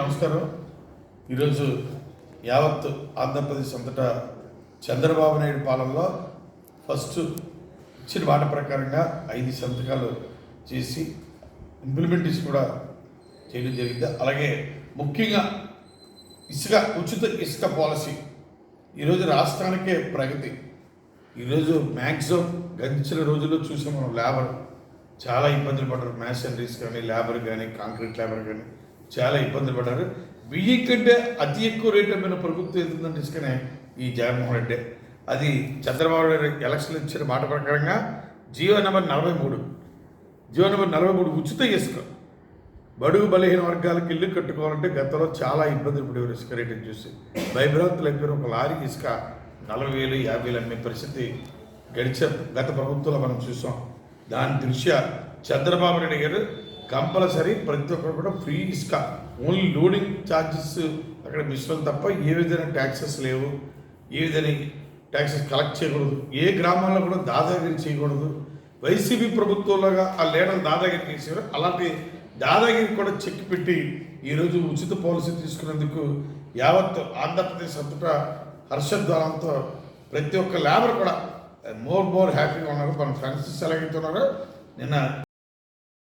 నమస్కారం. ఈరోజు యావత్ ఆంధ్రప్రదేశ్ అంతటా చంద్రబాబు నాయుడు పాలనలో ఫస్ట్ ఇచ్చిన మాట ప్రకారంగా ఐదు సంతకాలు చేసి ఇంప్లిమెంటేషన్ కూడా చేయడం జరిగింది. అలాగే ముఖ్యంగా ఇసుక ఉచిత ఇసుక పాలసీ. ఈరోజు రాష్ట్రానికే ప్రగతి. ఈరోజు మ్యాక్సిమం గడిచిన రోజుల్లో చూసాం మనం లేబర్. చాలా ఇబ్బందులు పడ్డారు. మ్యాషనరీస్ కానీ లేబర్ కానీ కాంక్రీట్ లేబర్ కానీ చాలా ఇబ్బందులు పడ్డారు. బియ్యం కంటే అతి ఎక్కువ రేట్ అమ్మిన ప్రభుత్వం ఏదంటే తీసుకునే ఈ జగన్మోహన్ రెడ్డి. అది చంద్రబాబు నాయుడు ఎలక్షన్లు ఇచ్చిన మాట ప్రకారంగా జియో నెంబర్ నలభై మూడు. జియో నెంబర్ నలభై మూడు ఉచిత ఇసుక. బడుగు బలహీన వర్గాలకు ఇల్లు కట్టుకోవాలంటే గతంలో చాలా ఇబ్బందులు పడేవారు ఇసుక రేటుని చూసి. భయభ్రాంతులు అయిపోయారు ఒక లారీ ఇసుక నలభై వేలు యాభై వేలు అమ్మే పరిస్థితి గడిచే గత ప్రభుత్వంలో మనం చూసాం. దాని దృష్ట్యా చంద్రబాబు నాయుడు గారు కంపల్సరీ ప్రతి ఒక్కరు కూడా ఫ్రీ ఇసుక. ఓన్లీ లోడింగ్ ఛార్జెస్ అక్కడ మిశ్రం తప్ప ఏ విధమైన ట్యాక్సెస్ లేవు. ఏ విధమైన ట్యాక్సెస్ కలెక్ట్ చేయకూడదు. ఏ గ్రామాల్లో కూడా దాదాగిరి చేయకూడదు. వైసీపీ ప్రభుత్వంలోగా ఆ లీడర్ దాదాగిరి చేశారు అలాంటి దాదాగిరి కూడా చెక్ పెట్టి ఈరోజు ఉచిత పాలసీ తీసుకునేందుకు యావత్ ఆంధ్రప్రదేశ్ అంతటా హర్షద్వారంతో ప్రతి ఒక్క లేబర్ కూడా మోర్ మోర్ హ్యాపీగా ఉన్నారు. మన ఫ్రెండ్స్ సెలెక్ట్ అవుతున్నారు నిన్న